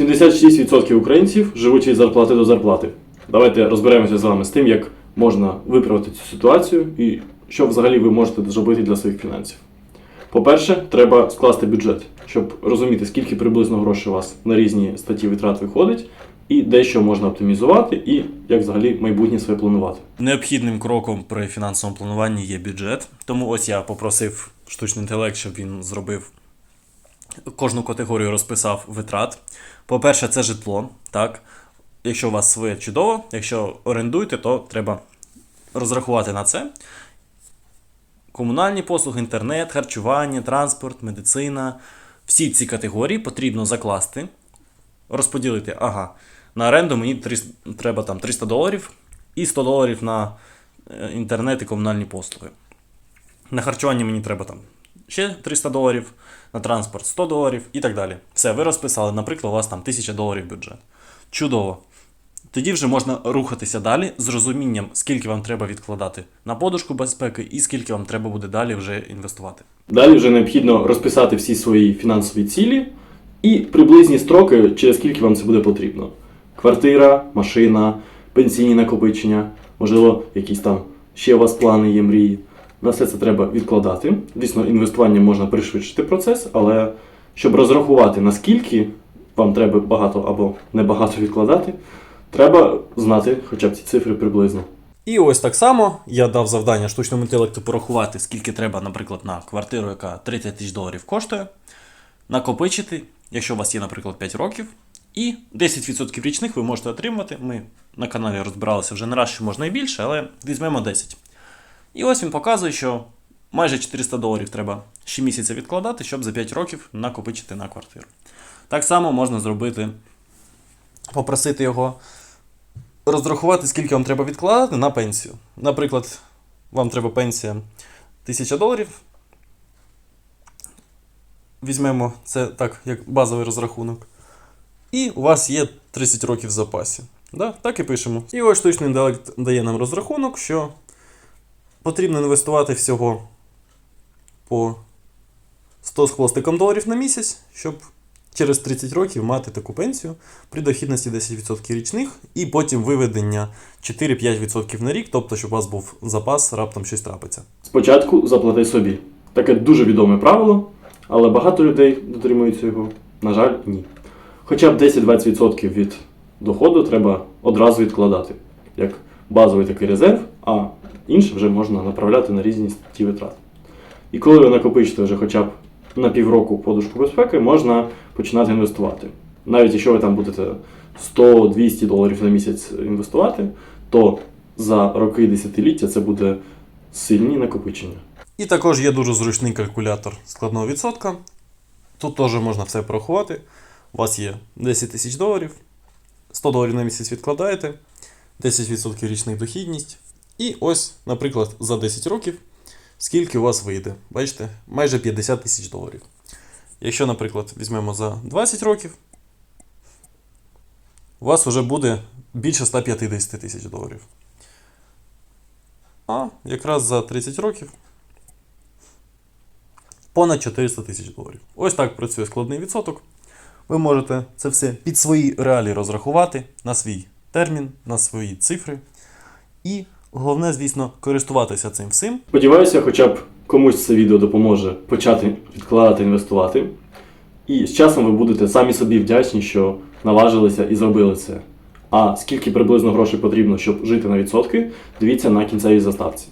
76% українців живуть від зарплати до зарплати. Давайте розберемося з вами з тим, як можна виправити цю ситуацію і що взагалі ви можете зробити для своїх фінансів. По-перше, треба скласти бюджет, щоб розуміти, скільки приблизно грошей у вас на різні статті витрат виходить, і де що можна оптимізувати, і як взагалі майбутнє своє планувати. Необхідним кроком при фінансовому плануванні є бюджет. Тому ось я попросив штучний інтелект, щоб він зробив кожну категорію розписав витрат. По-перше, це житло. Так? Якщо у вас своє чудово, якщо орендуєте, то треба розрахувати на це. Комунальні послуги, інтернет, харчування, транспорт, медицина. Всі ці категорії потрібно закласти, розподілити. Ага, на оренду мені 300, треба там 300 доларів і 100 доларів на е, інтернет і комунальні послуги. На харчування мені треба там ще 300 доларів, на транспорт 100 доларів і так далі. Все, ви розписали, наприклад, у вас там 1000 доларів бюджет. Чудово. Тоді вже можна рухатися далі з розумінням, скільки вам треба відкладати на подушку безпеки і скільки вам треба буде далі вже інвестувати. Далі вже необхідно розписати всі свої фінансові цілі і приблизні строки, через скільки вам це буде потрібно. Квартира, машина, пенсійні накопичення, можливо, якісь там ще у вас плани є мрії. На все це треба відкладати. Звісно, інвестуванням можна пришвидшити процес, але щоб розрахувати, наскільки вам треба багато або небагато відкладати, треба знати хоча б ці цифри приблизно. І ось так само я дав завдання штучному інтелекту порахувати, скільки треба, наприклад, на квартиру, яка 30 тисяч доларів коштує, накопичити, якщо у вас є, наприклад, 5 років, і 10% річних ви можете отримувати. Ми на каналі розбиралися вже не раз, що можна і більше, але візьмемо 10. І ось він показує, що майже 400 доларів треба щомісяця відкладати, щоб за 5 років накопичити на квартиру. Так само можна зробити, попросити його розрахувати, скільки вам треба відкладати на пенсію. Наприклад, вам треба пенсія 1000 доларів. Візьмемо це так, як базовий розрахунок. І у вас є 30 років в запасі. Да? Так і пишемо. І ось штучний інтелект дає нам розрахунок, що потрібно інвестувати всього по 100 з хвостиком доларів на місяць, щоб через 30 років мати таку пенсію при дохідності 10% річних, і потім виведення 4-5% на рік, тобто, щоб у вас був запас, раптом щось трапиться. Спочатку заплати собі. Таке дуже відоме правило, але багато людей дотримуються його. На жаль, ні. Хоча б 10-20% від доходу треба одразу відкладати, як базовий такий резерв, а інше вже можна направляти на різні статті витрат. І коли ви накопичите вже хоча б на півроку подушку безпеки, можна починати інвестувати. Навіть якщо ви там будете 100-200 доларів на місяць інвестувати, то за роки десятиліття це буде сильні накопичення. І також є дуже зручний калькулятор складного відсотка. Тут теж можна все порахувати. У вас є 10 тисяч доларів, 100 доларів на місяць відкладаєте, 10% річних дохідність. І ось, наприклад, за 10 років, скільки у вас вийде. Бачите, майже 50 тисяч доларів. Якщо, наприклад, візьмемо за 20 років, у вас вже буде більше 150 тисяч доларів. А якраз за 30 років понад 400 тисяч доларів. Ось так працює складний відсоток. Ви можете це все під свої реалії розрахувати на свій термін, на свої цифри. І головне, звісно, користуватися цим всім. Сподіваюся, хоча б комусь це відео допоможе почати відкладати, інвестувати. І з часом ви будете самі собі вдячні, що наважилися і зробили це. А скільки приблизно грошей потрібно, щоб жити на відсотки, дивіться на кінцевій заставці.